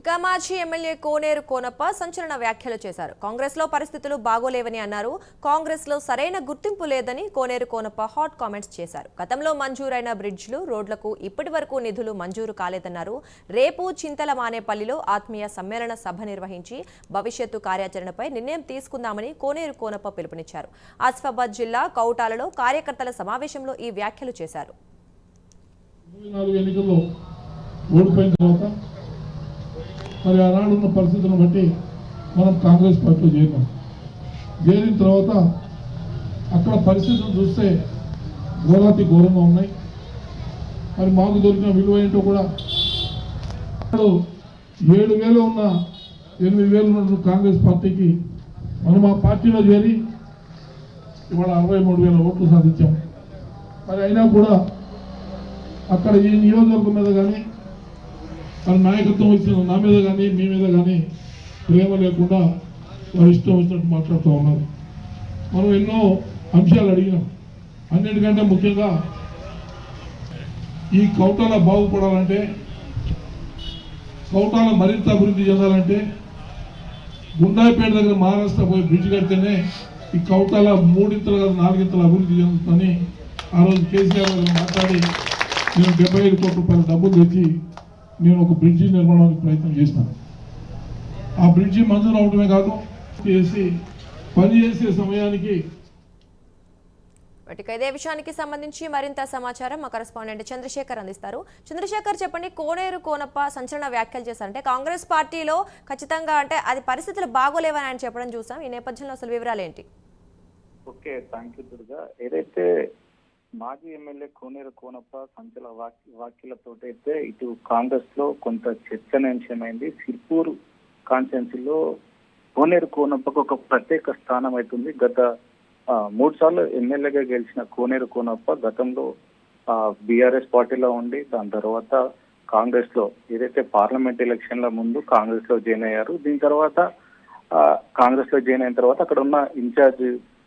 ఇక మాజీ ఎమ్మెల్యే కోనేరు కోనప్ప సంచలన వ్యాఖ్యలు చేశారు. కాంగ్రెస్లో పరిస్థితులు బాగోలేవని అన్నారు. కాంగ్రెస్లో సరైన గుర్తింపు లేదని కోనేరు కోనప్ప హాట్ కామెంట్స్ చేశారు. గతంలో మంజూరైన బ్రిడ్జ్లు రోడ్లకు ఇప్పటి వరకు నిధులు మంజూరు కాలేదన్నారు. రేపు చింతల మానేపల్లిలో ఆత్మీయ సమ్మేళన సభ నిర్వహించి భవిష్యత్తు కార్యాచరణపై నిర్ణయం తీసుకుందామని కోనేరు కోనప్ప పిలుపునిచ్చారు. ఆసిఫాబాద్ జిల్లా కౌటాలలో కార్యకర్తల సమావేశంలో ఈ వ్యాఖ్యలు చేశారు. ఓడిపోయిన తర్వాత మరి ఆనాడు ఉన్న పరిస్థితులను బట్టి మనం కాంగ్రెస్ పార్టీలో చేరినాం. చేరిన తర్వాత అక్కడ పరిస్థితులు చూస్తే ఘోరాతి ఘోరంగా ఉన్నాయి. మరి మాకు దొరికిన విలువ ఏంటో కూడా ఏడు వేలు ఉన్న ఎనిమిది వేలు ఉన్న కాంగ్రెస్ పార్టీకి మనం ఆ పార్టీలో చేరి ఇవాళ అరవై మూడు వేల ఓట్లు సాధించాం. మరి అయినా కూడా అక్కడ ఈ నియోజకవర్గం మీద కానీ మరి నాయకత్వం ఇచ్చిన నా మీద కానీ మీ మీద కానీ ప్రేమ లేకుండా వారి ఇష్టం వచ్చినట్టు మాట్లాడుతూ ఉన్నారు. మనం ఎన్నో అంశాలు అడిగినాం. అన్నిటికంటే ముఖ్యంగా ఈ కౌటాల బాగుపడాలంటే కౌటాల మరింత అభివృద్ధి చెందాలంటే గుండాయిపేట దగ్గర మహారాష్ట్ర పోయి బ్రిడ్జ్ కడితేనే ఈ కౌటాల మూడింతలు కాదు నాలుగింతలు అభివృద్ధి చెందుతుందని ఆ రోజు కేసీఆర్ గారు మాట్లాడి నేను డెబ్బై ఐదు కోట్ల రూపాయల డబ్బులు తెచ్చి నేను ఒక బ్రిడ్జి నిర్మాణానికి ప్రయత్నం చేసినాను ఆ బ్రిడ్జి మంజూరు అవడమే కాదు చేసి పని చేసే సమయానికి వాటికి ఇదే విషయానికి సంబంధించి మరింత సమాచారం మా కరెస్పాండెంట్ చంద్రశేఖర్ అందిస్తారు. చంద్రశేఖర్ చెప్పండి కోనేరు కోనప్ప సంచలన వ్యాఖ్యలు చేశారంటే కాంగ్రెస్ పార్టీలో ఖచ్చితంగా అంటే అది పరిస్థితులు బాగోలేవని ఆయన చెప్పడం చూసాం. ఈ నేపథ్యంలో అసలు వివరాలు ఏంటి? Okay thank you Durga. ఏదైతే మాజీ ఎమ్మెల్యే కోనేరు కోనప్ప సంచల వాక్య అయితే ఇటు కాంగ్రెస్లో కొంత చర్చనీయాంశమైంది. సిర్పూర్ కాన్స్టిట్యున్సీలో కోనేరు కోనప్పకు ఒక ప్రత్యేక స్థానం అవుతుంది గత మూడు సార్లు ఎమ్మెల్యేగా గెలిచిన కోనేరు కోనప్ప గతంలో బీఆర్ఎస్ పార్టీలో ఉండి దాని తర్వాత కాంగ్రెస్లో ఏదైతే పార్లమెంట్ ఎలక్షన్ల ముందు కాంగ్రెస్లో జాయిన్ అయ్యారు. దీని తర్వాత కాంగ్రెస్లో జాయిన్ అయిన తర్వాత అక్కడ ఉన్న ఇన్ఛార్జ్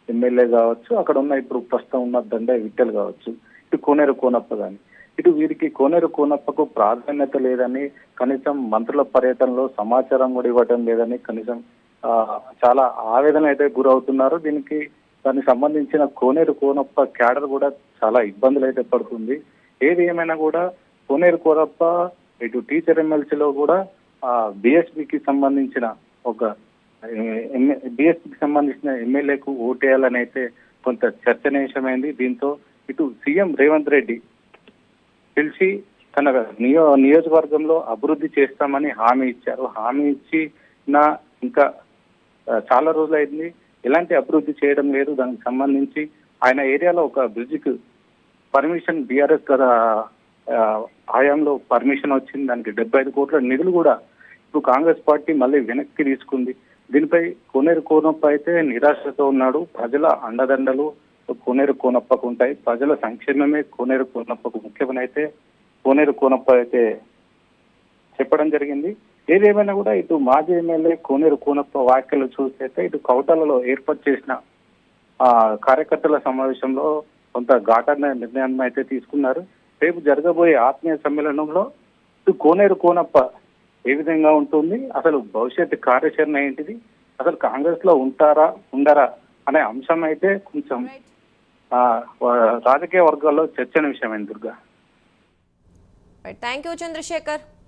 ఎమ్మెల్యే కావచ్చు అక్కడ ఉన్న ఇప్పుడు ప్రస్తుతం ఉన్న దండ విట్టలు కావచ్చు ఇటు కోనేరు కోనప్ప కానీ ఇటు వీరికి కోనేరు కోనప్పకు ప్రాధాన్యత లేదని కనీసం మంత్రుల పర్యటనలో సమాచారం కూడా ఇవ్వటం లేదని కనీసం చాలా ఆవేదన అయితే గురవుతున్నారు. దీనికి దానికి సంబంధించిన కోనేరు కోనప్ప క్యాడర్ కూడా చాలా ఇబ్బందులు అయితే పడుతుంది. ఏది ఏమైనా కూడా కోనేరు కోనప్ప ఇటు టీచర్ ఎమ్మెల్సీలో కూడా బిఎస్పికి సంబంధించిన ఒక బిఎస్పికి సంబంధించిన ఎమ్మెల్యేకు ఓటేయాలని అయితే కొంత చర్చనీయమైంది దీంతో ఇటు సీఎం రేవంత్ రెడ్డి పిలిచి తన నియో నియోజకవర్గంలో అభివృద్ధి చేస్తామని హామీ ఇచ్చారు. హామీ ఇచ్చి నా ఇంకా చాలా రోజులైంది. ఎలాంటి అభివృద్ధి చేయడం లేదు. దానికి సంబంధించి ఆయన ఏరియాలో ఒక బ్రిడ్జికి పర్మిషన్ బీఆర్ఎస్ గత హయాంలో పర్మిషన్ వచ్చింది. దానికి డెబ్బై ఐదు కోట్ల నిధులు కూడా ఇప్పుడు కాంగ్రెస్ పార్టీ మళ్ళీ వెనక్కి తీసుకుంది. దీనిపై కోనేరు కోనప్ప అయితే నిరాశతో ఉన్నాడు. ప్రజల అండదండలు కోనేరు కోనప్పకు ఉంటాయి. ప్రజల సంక్షేమమే కోనేరు కోనప్పకు ముఖ్యమని అయితే కోనేరు కోనప్ప అయితే చెప్పడం జరిగింది. ఏదేమైనా కూడా ఇటు మాజీ ఎమ్మెల్యే కోనేరు కోనప్ప వ్యాఖ్యలు చూస్తే ఇటు కౌటాలలో ఏర్పాటు చేసిన ఆ కార్యకర్తల సమావేశంలో కొంత ఘాటన నిర్ణయాన్ని అయితే తీసుకున్నారు. రేపు జరగబోయే ఆత్మీయ సమ్మేళనంలో ఇటు కోనేరు కోనప్ప ఏ విధంగా ఉంటుంది? అసలు భవిష్యత్ కార్యాచరణ ఏంటిది? అసలు కాంగ్రెస్లో ఉంటారా ఉండరా అనే అంశం అయితే కొంచెం రాజకీయ వర్గాల్లో చర్చన విషయమైంది దుర్గా? Thank you Chandrashekar